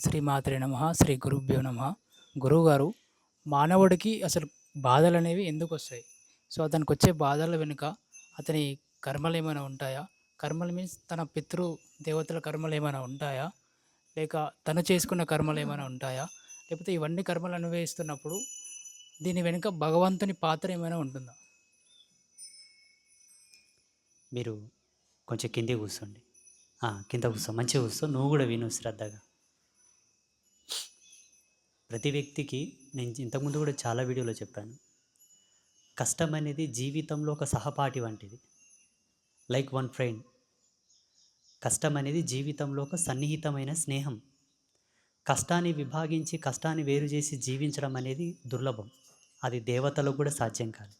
శ్రీమాత్రే నమ శ్రీ గురుభ్యో నమ. గురువుగారు మానవుడికి అసలు బాధలు అనేవి ఎందుకు వస్తాయి సో అతనికి వచ్చే బాధల వెనుక అతని కర్మలు ఏమైనా ఉంటాయా? కర్మలు మీన్స్ తన పితృ దేవతల కర్మలు ఏమైనా ఉంటాయా? లేక తను చేసుకున్న కర్మలు ఏమైనా ఉంటాయా? లేకపోతే ఇవన్నీ కర్మలు అనుభవిస్తున్నప్పుడు దీని వెనుక భగవంతుని పాత్ర ఏమైనా ఉంటుందా? మీరు కొంచెం కింద కూర్చోండి. కింద కూర్చో మంచిగా కూర్చో నువ్వు కూడా విను శ్రద్ధగా. ప్రతి వ్యక్తికి నేను ఇంతకుముందు కూడా చాలా వీడియోలో చెప్పాను. కష్టం అనేది జీవితంలో ఒక సహపాఠి వంటిది. లైక్ వన్ ఫ్రెండ్ కష్టం అనేది జీవితంలో ఒక సన్నిహితమైన స్నేహం. కష్టాన్ని విభాగించి కష్టాన్ని వేరు చేసి జీవించడం అనేది దుర్లభం. అది దేవతలకు కూడా సాధ్యం కాలేదు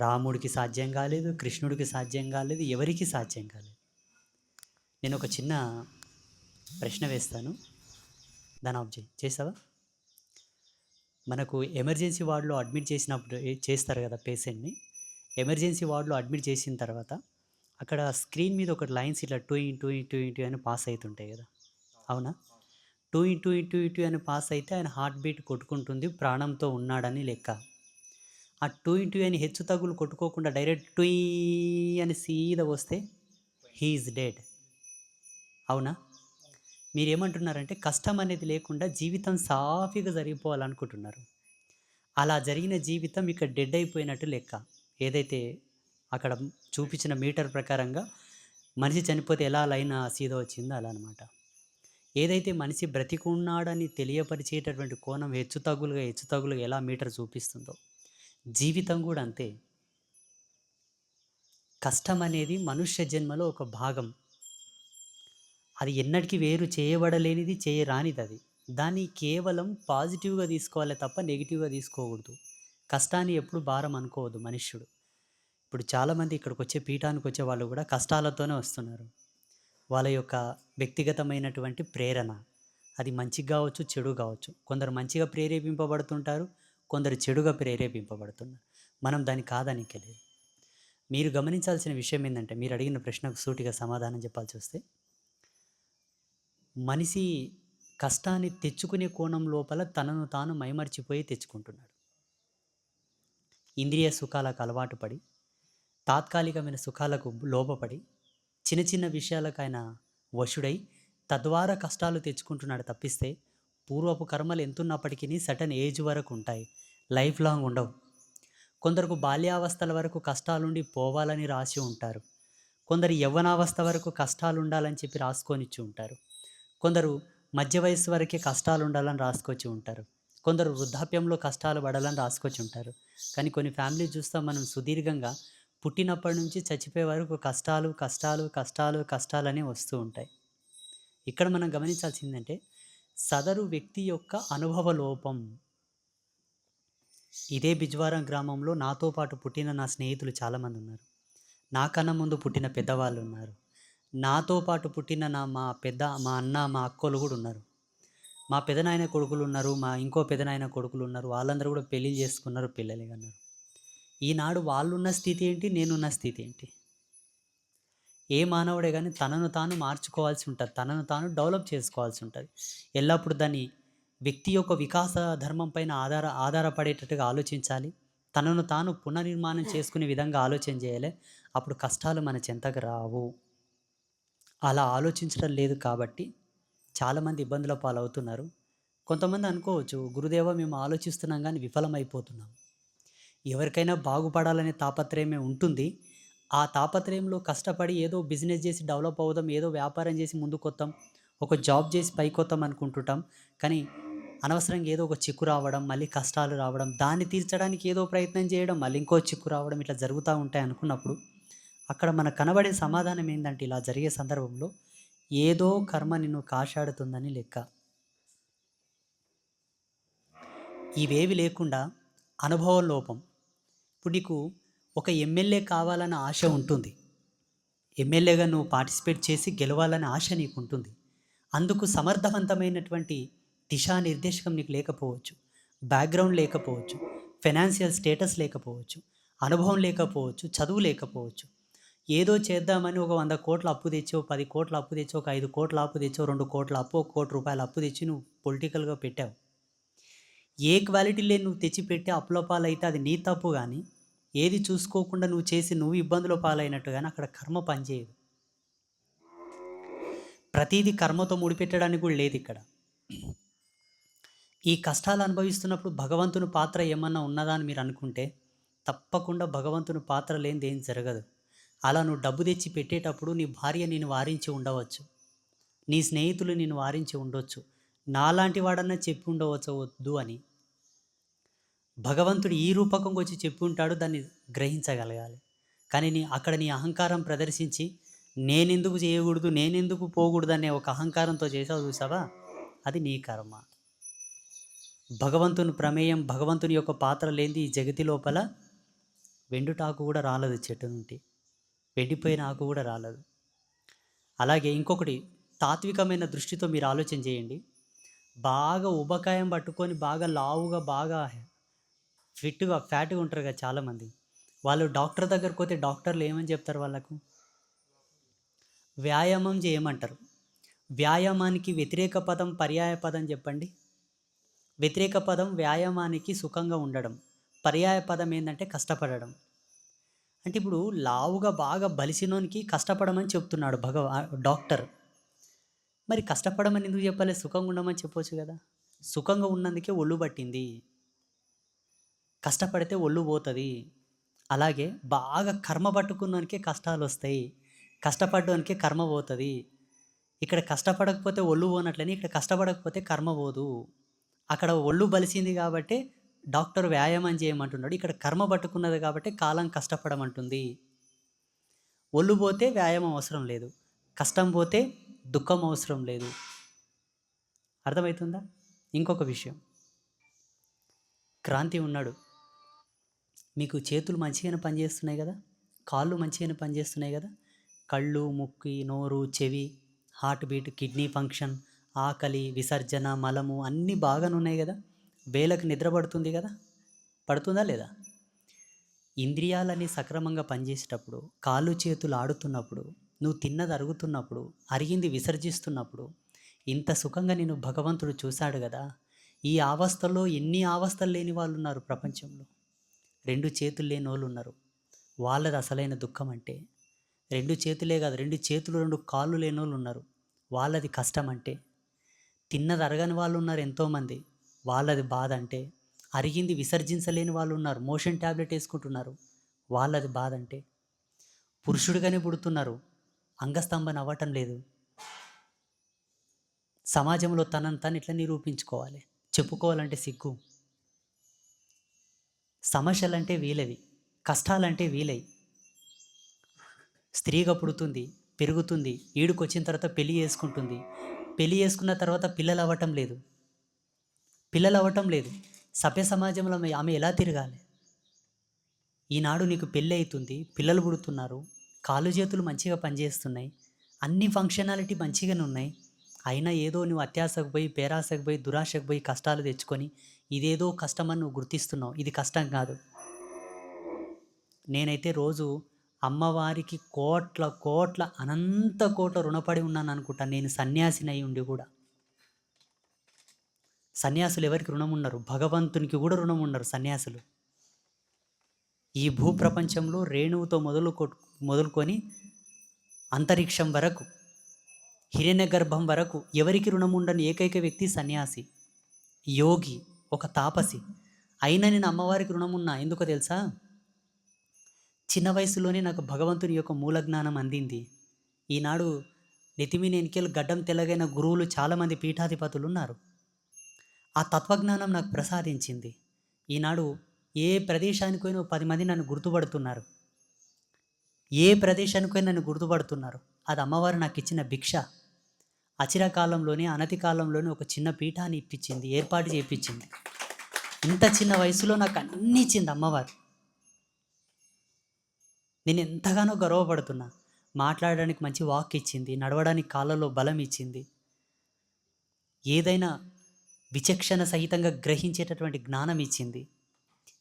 రాముడికి సాధ్యం కాలేదు కృష్ణుడికి సాధ్యం కాలేదు ఎవరికి సాధ్యం కాలేదు. నేను ఒక చిన్న ప్రశ్న వేస్తాను. దాని ఆబ్జెక్ట్ చేసావా? మనకు ఎమర్జెన్సీ వార్డులో అడ్మిట్ చేసినప్పుడు చేస్తారు కదా పేషెంట్ని. ఎమర్జెన్సీ వార్డులో అడ్మిట్ చేసిన తర్వాత అక్కడ స్క్రీన్ మీద ఒక లైన్స్ ఇట్లా టూ ఇంటూ ఇంటూ ఇంటూ అని పాస్ అవుతుంటాయి కదా. అవునా? టూ ఇంటూ ఇంటూ ఇంటూ అని పాస్ అయితే ఆయన హార్ట్ బీట్ కొట్టుకుంటుంది ప్రాణంతో ఉన్నాడని లెక్క. ఆ టూ ఇంటూ అని హెచ్చు తగులు కొట్టుకోకుండా డైరెక్ట్ టూ అని సీదా వస్తే హీఈస్ డెడ్. అవునా? మీరేమంటున్నారంటే కష్టం అనేది లేకుండా జీవితం సాఫీగా జరిగిపోవాలనుకుంటున్నారు. అలా జరిగిన జీవితం ఇక్కడ డెడ్ అయిపోయినట్టు లెక్క. ఏదైతే అక్కడ చూపించిన మీటర్ ప్రకారంగా మనిషి చనిపోతే ఎలా లైన్ సీదా వచ్చిందో అలా అనమాట ఏదైతే మనిషి బ్రతికున్నాడని తెలియపరిచేటటువంటి కోణం హెచ్చు తగులుగా హెచ్చు తగులుగా ఎలా మీటర్ చూపిస్తుందో. జీవితం కూడా అంతే. కష్టం అనేది మనుష్య జన్మలో ఒక భాగం. అది ఎన్నటికీ వేరు చేయబడలేనిది చేయరానిది అది దాన్ని కేవలం పాజిటివ్గా తీసుకోవాలి తప్ప నెగిటివ్గా తీసుకోకూడదు. కష్టాన్ని ఎప్పుడు భారం అనుకోవద్దు మనుష్యుడు. ఇప్పుడు చాలామంది ఇక్కడికి వచ్చే పీఠానికి వచ్చే వాళ్ళు కూడా కష్టాలతోనే వస్తున్నారు. వాళ్ళ యొక్క వ్యక్తిగతమైనటువంటి ప్రేరణ. అది మంచిగా కావచ్చు చెడు కావచ్చు. కొందరు మంచిగా ప్రేరేపింపబడుతుంటారు కొందరు చెడుగా ప్రేరేపింపబడుతున్నారు. మనం దాన్ని లేదు మీరు గమనించాల్సిన విషయం ఏంటంటే మీరు అడిగిన ప్రశ్నకు సూటిగా సమాధానం చెప్పాల్సి వస్తే మనిషి కష్టాన్ని తెచ్చుకునే కోణం లోపల తనను తాను మైమర్చిపోయి తెచ్చుకుంటున్నాడు. ఇంద్రియ సుఖాలకు అలవాటు పడి తాత్కాలికమైన సుఖాలకు లోపపడి చిన్న చిన్న విషయాలకు ఆయన వశుడై తద్వారా కష్టాలు తెచ్చుకుంటున్నాడు తప్పిస్తే పూర్వపు కర్మలు ఎంతున్నప్పటికీ సటన్ ఏజ్ వరకు ఉంటాయి. లైఫ్ లాంగ్ ఉండవు. కొందరు బాల్యావస్థల వరకు కష్టాలుండి పోవాలని రాసి ఉంటారు. కొందరు యవ్వనావస్థ వరకు కష్టాలు ఉండాలని చెప్పి రాసుకొనిచ్చి ఉంటారు. కొందరు మధ్య వయసు వరకే కష్టాలు ఉండాలని రాసుకొచ్చి ఉంటారు. కొందరు వృద్ధాప్యంలో కష్టాలు పడాలని రాసుకొచ్చి ఉంటారు. కానీ కొన్ని ఫ్యామిలీ చూస్తాం మనం సుదీర్ఘంగా పుట్టినప్పటి నుంచి చచ్చిపోయే వరకు కష్టాలు కష్టాలు కష్టాలు కష్టాలనే వస్తూ ఉంటాయి. ఇక్కడ మనం గమనించాల్సిందంటే సదరు వ్యక్తి యొక్క అనుభవ లోపం. ఇదే బిజ్వారం గ్రామంలో నాతో పాటు పుట్టిన నా స్నేహితులు చాలామంది ఉన్నారు. నాకన్నా ముందు పుట్టిన పెద్దవాళ్ళు ఉన్నారు. నాతో పాటు పుట్టిన నా మా పెద్ద మా అన్న మా అక్కలు కూడా ఉన్నారు. మా పెదనాయన కొడుకులు ఉన్నారు మా ఇంకో పెదనాయన కొడుకులు ఉన్నారు వాళ్ళందరూ కూడా పెళ్ళి చేసుకున్నారు పిల్లలుగా అన్నారు ఈనాడు వాళ్ళున్న స్థితి ఏంటి నేనున్న స్థితి ఏంటి? ఏ మానవుడే కానీ తనను తాను మార్చుకోవాల్సి ఉంటుంది తనను తాను డెవలప్ చేసుకోవాల్సి ఉంటుంది. ఎల్లప్పుడు దాన్ని వ్యక్తి యొక్క వికాస ధర్మం పైన ఆధార ఆధారపడేటట్టుగా ఆలోచించాలి. తనను తాను పునర్నిర్మాణం చేసుకునే విధంగా ఆలోచన చేయాలి. అప్పుడు కష్టాలు మన చెంతకు రావు. అలా ఆలోచించడం లేదు కాబట్టి చాలామంది ఇబ్బందుల పాలవుతున్నారు. కొంతమంది అనుకోవచ్చు గురుదేవ మేము ఆలోచిస్తున్నాం కానీ విఫలమైపోతున్నాం. ఎవరికైనా బాగుపడాలనే తాపత్రయమే ఉంటుంది. ఆ తాపత్రయంలో కష్టపడి ఏదో బిజినెస్ చేసి డెవలప్ అవుదాం ఏదో వ్యాపారం చేసి ముందుకొద్దాం ఒక జాబ్ చేసి పైకొద్దాం అనుకుంటుంటాం. కానీ అనవసరంగా ఏదో ఒక చిక్కు రావడం మళ్ళీ కష్టాలు రావడం దాన్ని తీర్చడానికి ఏదో ప్రయత్నం చేయడం మళ్ళీ ఇంకో చిక్కు రావడం ఇట్లా జరుగుతూ ఉంటాయి అనుకున్నప్పుడు అక్కడ మనకు కనబడే సమాధానం ఏంటంటే ఇలా జరిగే సందర్భంలో ఏదో కర్మ నిన్ను కాశాడుతుందని లెక్క. ఇవేవి లేకుండా అనుభవ లోపం. ఇప్పుడు నీకు ఒక ఎమ్మెల్యే కావాలన్న ఆశ ఉంటుంది. ఎమ్మెల్యేగా నువ్వు పార్టిసిపేట్ చేసి గెలవాలనే ఆశ నీకు ఉంటుంది. అందుకు సమర్థవంతమైనటువంటి దిశానిర్దేశకం నీకు లేకపోవచ్చు. బ్యాక్గ్రౌండ్ లేకపోవచ్చు. ఫైనాన్షియల్ స్టేటస్ లేకపోవచ్చు. అనుభవం లేకపోవచ్చు. చదువు లేకపోవచ్చు. ఏదో చేద్దామని ఒక వంద కోట్ల అప్పు తెచ్చో పది కోట్ల అప్పు తెచ్చో ఒక ఐదు కోట్ల అప్పు తెచ్చో రెండు కోట్ల అప్పు ఒక కోటి రూపాయల అప్పు తెచ్చి నువ్వు పొలిటికల్గా పెట్టావు. ఏ క్వాలిటీ లేని నువ్వు తెచ్చి పెట్టి అప్పుల పాలైతే అది నీ తప్పు కానీ ఏది చూసుకోకుండా నువ్వు చేసి నువ్వు ఇబ్బందుల పాలైనట్టు కానీ అక్కడ కర్మ పనిచేయదు. ప్రతిదీ కర్మతో ముడిపెట్టడానికి కూడా లేదు ఇక్కడ. ఈ కష్టాలు అనుభవిస్తున్నప్పుడు భగవంతుని పాత్ర ఏమన్నా ఉన్నదా అని మీరు అనుకుంటే తప్పకుండా భగవంతుని పాత్ర లేనిది ఏం జరగదు. అలా నువ్వు డబ్బు తెచ్చి పెట్టేటప్పుడు నీ భార్య నేను వారించి ఉండవచ్చు. నీ స్నేహితులు నేను వారించి ఉండొచ్చు. నాలాంటి వాడన్నా చెప్పి ఉండవచ్చు వద్దు అని. భగవంతుడు ఈ రూపకంగా వచ్చి చెప్పి ఉంటాడు దాన్ని గ్రహించగలగాలి. కానీ నీ అక్కడ నీ అహంకారం ప్రదర్శించి నేనెందుకు చేయకూడదు నేనెందుకు పోకూడదు అనే ఒక అహంకారంతో చేసావు చూసావా? అది నీ కర్మ. భగవంతుని ప్రమేయం భగవంతుని యొక్క పాత్ర లేనిది ఈ జగతి లోపల వెండుటాకు కూడా రాలేదు చెట్టు నుండి. వెండిపోయిన ఆకు కూడా రాలేదు. అలాగే ఇంకొకటి తాత్వికమైన దృష్టితో మీరు ఆలోచన చేయండి. బాగా ఉబకాయం పట్టుకొని బాగా లావుగా బాగా ఫిట్గా ఫ్యాట్గా ఉంటారు కదా చాలామంది. వాళ్ళు డాక్టర్ దగ్గరకు పోతే డాక్టర్లు ఏమని చెప్తారు వాళ్ళకు? వ్యాయామం చేయమంటారు. వ్యాయామానికి వ్యతిరేక పదం పర్యాయ పదం చెప్పండి. వ్యతిరేక పదం వ్యాయామానికి సుఖంగా ఉండడం. పర్యాయ పదం ఏంటంటే కష్టపడడం. అంటే ఇప్పుడు లావుగా బాగా బలిసినోనికి కష్టపడమని చెప్తున్నాడు భగవ డాక్టర్. మరి కష్టపడమని ఎందుకు చెప్పాలి? సుఖంగా ఉండమని చెప్పొచ్చు కదా. సుఖంగా ఉన్నందుకే ఒళ్ళు పట్టింది. కష్టపడితే ఒళ్ళు పోతుంది. అలాగే బాగా కర్మ పట్టుకున్నోనికే కష్టాలు వస్తాయి. కష్టపడ్డానికి కర్మ పోతుంది. ఇక్కడ కష్టపడకపోతే ఒళ్ళు పోనట్లని ఇక్కడ కష్టపడకపోతే కర్మ పోదు. అక్కడ ఒళ్ళు బలిసింది కాబట్టి డాక్టర్ వ్యాయామం చేయమంటున్నాడు. ఇక్కడ కర్మ పట్టుకున్నది కాబట్టి కాలం కష్టపడమంటుంది. ఒళ్ళు పోతే వ్యాయామం అవసరం లేదు. కష్టం పోతే దుఃఖం అవసరం లేదు. అర్థమవుతుందా ఇంకొక విషయం. క్రాంతి ఉన్నాడు. మీకు చేతులు మంచిగానే పనిచేస్తున్నాయి కదా? కాళ్ళు మంచిగానే పనిచేస్తున్నాయి కదా? కళ్ళు ముక్కి నోరు చెవి హార్ట్ బీట్ కిడ్నీ ఫంక్షన్ ఆకలి విసర్జన మలము అన్నీ బాగానే ఉన్నాయి కదా? వేలకు నిద్ర పడుతుంది కదా? పడుతుందా లేదా? ఇంద్రియాలని సక్రమంగా పనిచేసేటప్పుడు కాళ్ళు చేతులు ఆడుతున్నప్పుడు నువ్వు తిన్నది అరుగుతున్నప్పుడు అరిగింది విసర్జిస్తున్నప్పుడు ఇంత సుఖంగా నేను భగవంతుడు చూశాడు కదా? ఈ అవస్థలో ఎన్ని అవస్థలు లేని వాళ్ళు ఉన్నారు ప్రపంచంలో? రెండు చేతులు లేని వాళ్ళు ఉన్నారు. వాళ్ళది అసలైన దుఃఖం అంటే రెండు చేతులే కాదు రెండు చేతులు రెండు కాళ్ళు లేని వాళ్ళు ఉన్నారు. వాళ్ళది కష్టం అంటే తిన్నది అరగని వాళ్ళు ఉన్నారు ఎంతోమంది. వాళ్ళది బాధ అంటే అరిగింది విసర్జించలేని వాళ్ళు ఉన్నారు. మోషన్ ట్యాబ్లెట్ వేసుకుంటున్నారు. వాళ్ళది బాధ అంటే పురుషుడిగానే పుడుతున్నారు. అంగస్తంభన అవ్వటం లేదు. సమాజంలో తనని తను ఇట్లా నిరూపించుకోవాలి? చెప్పుకోవాలంటే సిగ్గు. సమస్యలంటే వీలవి. కష్టాలంటే వీలవి స్త్రీగా పుడుతుంది పెరుగుతుంది ఈడుకొచ్చిన తర్వాత పెళ్ళి చేసుకుంటుంది. పెళ్ళి చేసుకున్న తర్వాత పిల్లలు అవ్వటం లేదు. పిల్లలు అవ్వటం లేదు. సభ్య సమాజంలో ఆమె- ఎలా తిరగాలి? ఈనాడు నీకు పెళ్ళి అవుతుంది పిల్లలు పుడుతున్నారు కాళ్ళు చేతులు మంచిగా పనిచేస్తున్నాయి అన్ని ఫంక్షనాలిటీ మంచిగానే ఉన్నాయి. అయినా ఏదో నువ్వు అత్యాశకు పోయి పేరాశకు పోయి దురాశకు పోయి కష్టాలు తెచ్చుకొని ఇదేదో కష్టమని నువ్వు గుర్తిస్తున్నావు. ఇది కష్టం కాదు. నేనైతే రోజు అమ్మవారికి కోట్ల కోట్ల అనంత కోట్ల రుణపడి ఉన్నాను అనుకుంటా. నేను సన్యాసిని అయి ఉండి కూడా. సన్యాసులు ఎవరికి రుణం ఉన్నారు భగవంతునికి కూడా రుణం ఉన్నారు సన్యాసులు. ఈ భూప్రపంచంలో రేణువుతో మొదలు మొదలుకొని అంతరిక్షం వరకు హిరణ్య గర్భం వరకు ఎవరికి రుణం ఉండని ఏకైక వ్యక్తి సన్యాసి యోగి ఒక తాపసి. అయినా నేను అమ్మవారికి రుణం ఉన్నా ఎందుకో తెలుసా? చిన్న వయసులోనే నాకు భగవంతుని యొక్క మూల జ్ఞానం అందింది. ఈనాడు నెతిమి నెనికెలు గడ్డం తెల్లగైన గురువులు చాలామంది పీఠాధిపతులు ఉన్నారు ఆ తత్వజ్ఞానం నాకు ప్రసాదించింది. ఈనాడు ఏ ప్రదేశానికైనా పది మంది నన్ను గుర్తుపడుతున్నారు. ఏ ప్రదేశానికి నన్ను గుర్తుపడుతున్నారు. అది అమ్మవారు నాకు ఇచ్చిన భిక్ష. అచిరకాలంలోనే అనతి కాలంలోనే ఒక చిన్న పీఠాన్ని ఇప్పించింది ఏర్పాటు చేయించింది. ఇంత చిన్న వయసులో నాకు అన్నీ ఇచ్చింది అమ్మవారు. నేను ఎంతగానో గర్వపడుతున్నా. మాట్లాడడానికి మంచి వాక్ ఇచ్చింది నడవడానికి కాళ్ళలో బలం ఇచ్చింది. ఏదైనా విచక్షణ సహితంగా గ్రహించేటటువంటి జ్ఞానం ఇచ్చింది.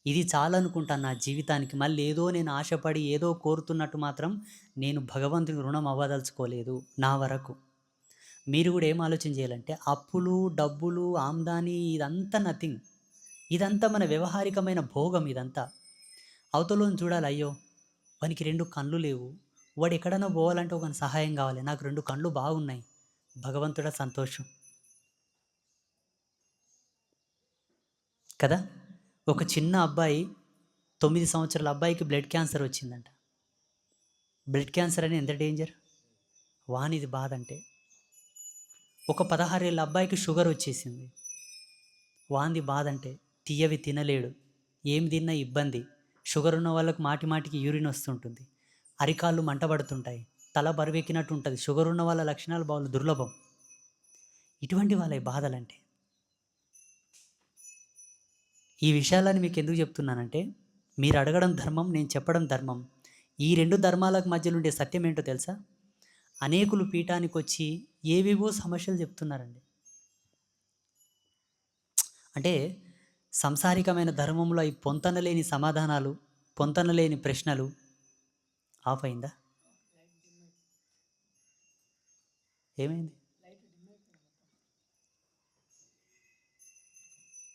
ఇది చాలనుకుంటాను నా జీవితానికి. మళ్ళీ ఏదో నేను ఆశపడి ఏదో కోరుతున్నట్టు మాత్రం నేను భగవంతుని రుణం అవ్వదలుచుకోలేదు నా వరకు. మీరు కూడా ఏం ఆలోచన చేయాలంటే అప్పులు డబ్బులు ఆమ్దాని ఇదంతా నథింగ్ ఇదంతా మన వ్యవహారికమైన భోగం ఇదంతా. అవతలను చూడాలి అయ్యో వానికి రెండు కళ్ళు లేవు. వాడు ఎక్కడైనా పోవాలంటే ఒక సహాయం కావాలి. నాకు రెండు కళ్ళు బాగున్నాయి. భగవంతుడ సంతోషం. కదా? ఒక చిన్న అబ్బాయి తొమ్మిది సంవత్సరాల అబ్బాయికి బ్లడ్ క్యాన్సర్ వచ్చిందంట. బ్లడ్ క్యాన్సర్ అని ఎంత డేంజర్? వానిది బాధ అంటే ఒక పదహారేళ్ళ అబ్బాయికి షుగర్ వచ్చేసింది. వాంది బాధ అంటే తీయవి తినలేడు ఏం తిన్నా ఇబ్బంది. షుగర్ ఉన్న వాళ్ళకు మాటి మాటికి యూరిన్ వస్తుంటుంది. అరికాళ్ళు మంటబడుతుంటాయి తల బరువెక్కినట్టు ఉంటుంది. షుగర్ ఉన్న వాళ్ళ లక్షణాలు బాగా దుర్లభం. ఇటువంటి వాళ్ళ బాధలంటే ఈ విషయాలని మీకు ఎందుకు చెప్తున్నానంటే మీరు అడగడం ధర్మం నేను చెప్పడం ధర్మం. ఈ రెండు ధర్మాలకు మధ్యలో ఉండే సత్యం ఏంటో తెలుసా? అనేకులు పీఠానికి వచ్చి ఏవేవో సమస్యలు చెప్తున్నారండి. అంటే సంసారికమైన ధర్మంలో ఈ పొంతనలేని సమాధానాలు పొంతనలేని ప్రశ్నలు ఆఫ్ అయిందా? ఏమైంది?